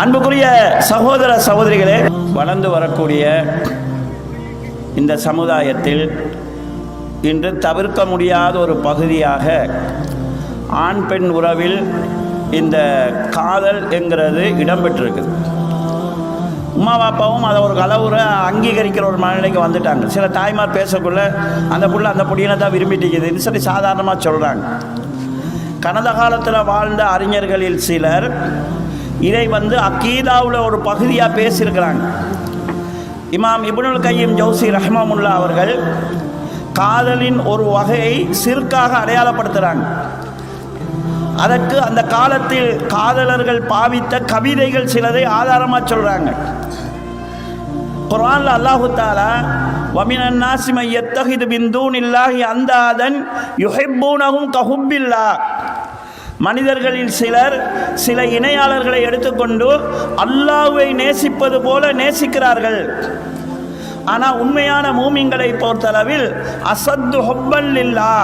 அன்புக்குரிய சகோதர சகோதரிகளே வளர்ந்து வரக்கூடிய இந்த சமுதாயத்தில் இன்று தவிர்க்க முடியாத ஒரு பகுதியாக ஆண் பெண் உறவில் இந்த காதல் என்கிறது இடம்பெற்றிருக்குது. உமா பாப்பாவும் அதை ஒரு கலவுரை அங்கீகரிக்கிற ஒரு மனநிலைக்கு வந்துட்டாங்க. சில தாய்மார் பேசக்குள்ள அந்த புள்ள அந்த பொடியனை தான் விரும்பிட்டிக்குதுன்னு சொல்லி சாதாரணமாக சொல்கிறாங்க கடந்த காலத்தில் வாழ்ந்த அறிஞர்களில் சிலர் இதை வந்து அக்கீதாவில் ஒரு பகுதியாக பேசியிருக்கிறாங்க. இமாம் இபுனுல் கையம் ஜவுசி ரஹ்மமுல்லா அவர்கள் காதலின் ஒரு வகையை சிற்காக அடையாளப்படுத்துகிறாங்க அதற்கு அந்த காலத்தில் காதலர்கள் பாவித்த கவிதைகள் சிலதை ஆதாரமாக சொல்கிறாங்க குரான்ல அல்லாஹு தாலா வமினன் நாசிமை எத்தகிது பிந்தூன் இல்லாஹி அந்தாதன் யுஹிப்பூனகும் கஹுப்பில்லா. மனிதர்களில் சிலர் சில இணையாளர்களை எடுத்துக்கொண்டு அல்லாஹ்வை நேசிப்பது போல நேசிக்கிறார்கள். ஆனால் உண்மையான மூமிங்களை பொறுத்தளவில் அசத்து ஹொப்பல் இல்லா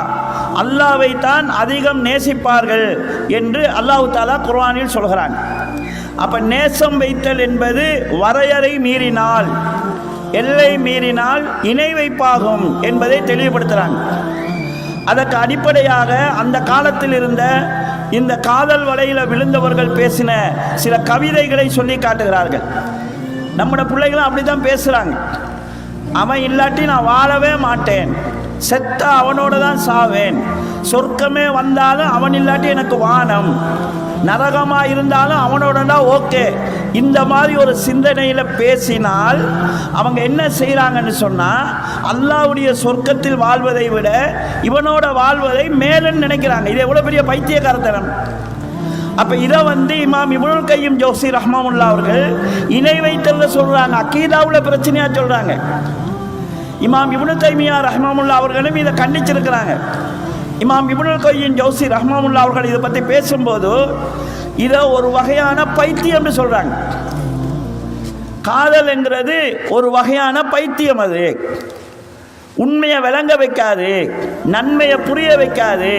அல்லாவை தான் அதிகம் நேசிப்பார்கள் என்று அல்லாஹு தாலா குர்வானில் சொல்கிறான். அப்போ நேசம் வைத்தல் என்பது வரையறை மீறினால் எல்லை மீறினால் இணை வைப்பாகும் என்பதை தெளிவுபடுத்துகிறாங்க அதற்கு அடிப்படையாக அந்த காலத்தில் இருந்த இந்த காதல் வலையில் விழுந்தவர்கள் பேசின சில கவிதைகளை சொல்லி காட்டுகிறார்கள். நம்மளோட பிள்ளைகளும் அப்படி தான் பேசுகிறாங்க அவன் இல்லாட்டி நான் வாழவே மாட்டேன். செத்த அவனோட தான் சாவேன். சொர்க்கமே வந்தாலும் அவன் இல்லாட்டி எனக்கு வானம். நரகமாக இருந்தாலும் அவனோட தான் ஓகே. இந்த மாதிரி ஒரு சிந்தனையில் பேசினால் அவங்க என்ன செய்கிறாங்கன்னு சொன்னால் அல்லாவுடைய சொர்க்கத்தில் வாழ்வதை விட இவனோட வாழ்வதை மேலன்னு நினைக்கிறாங்க. இது எவ்வளோ பெரிய பைத்தியகாரத்தனம் அப்போ இதை வந்து இமாம் இபுல் கையும் ஜோசி ரஹ்மாமுல்லா அவர்கள் இணை வைத்தல சொல்கிறாங்க அக்கீதாவில் பிரச்சனையாக சொல்கிறாங்க இமாம் இபுனு தைமியா ரஹ்மாமுல்லா அவர்களும் இதை கண்டிச்சிருக்கிறாங்க. இமாம் இபுனல் கையின் ஜோசி ரஹ்மாமுல்லா அவர்கள் இதை பற்றி பேசும்போது இதை ஒரு வகையான பைத்தியம்னு சொல்கிறாங்க காதல் என்கிறது ஒரு வகையான பைத்தியம் அது. உண்மையை விளங்க வைக்காது நன்மையை புரிய வைக்காது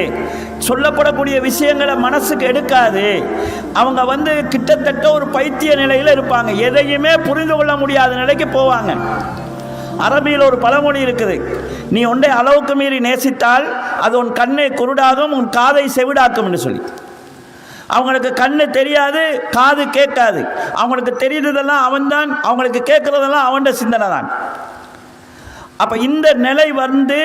சொல்லப்படக்கூடிய விஷயங்களை மனசுக்கு எடுக்காது. அவங்க வந்து கிட்டத்தட்ட ஒரு பைத்திய நிலையில் இருப்பாங்க. எதையுமே புரிந்து கொள்ள முடியாத நிலைக்கு போவாங்க. அரபியில் ஒரு பழமொழி இருக்குது. நீ ஒன்றை அளவுக்கு மீறி நேசித்தால் அது உன் கண்ணை குருடாகும் உன் காதை செவிடாக்கும்னு சொல்லி. அவங்களுக்கு கண்ணு தெரியாது காது கேட்காது. அவங்களுக்கு தெரியுறதெல்லாம் அவன்தான் அவங்களுக்கு கேட்குறதெல்லாம் அவன்ட சிந்தனை தான் அப்போ இந்த நிலை வந்து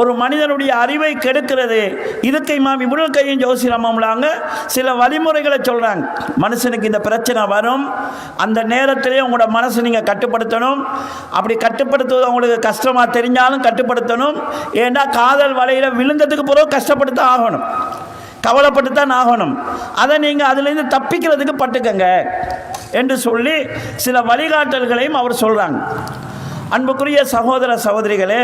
ஒரு மனிதனுடைய அறிவை கெடுக்கிறது. இதுக்கு இமாம் இபுல் கையும் ஜோசிரமாங்க சில வழிமுறைகளை சொல்கிறாங்க மனுஷனுக்கு இந்த பிரச்சனை வரும். அந்த நேரத்திலே உங்களோட மனசை நீங்கள் கட்டுப்படுத்தணும். அப்படி கட்டுப்படுத்துவது உங்களுக்கு கஷ்டமாக தெரிஞ்சாலும் கட்டுப்படுத்தணும். ஏன்னா காதல் வலையில் விழுந்ததுக்கு பிறகு கஷ்டப்படுத்த ஆகணும். கவலைப்பட்டு தான் ஆகணும். அதை நீங்கள் அதுலேருந்து தப்பிக்கிறதுக்கு பட்டுக்கங்க. என்று சொல்லி சில வழிகாட்டல்களையும் அவர் சொல்கிறாங்க அன்புக்குரிய சகோதர சகோதரிகளே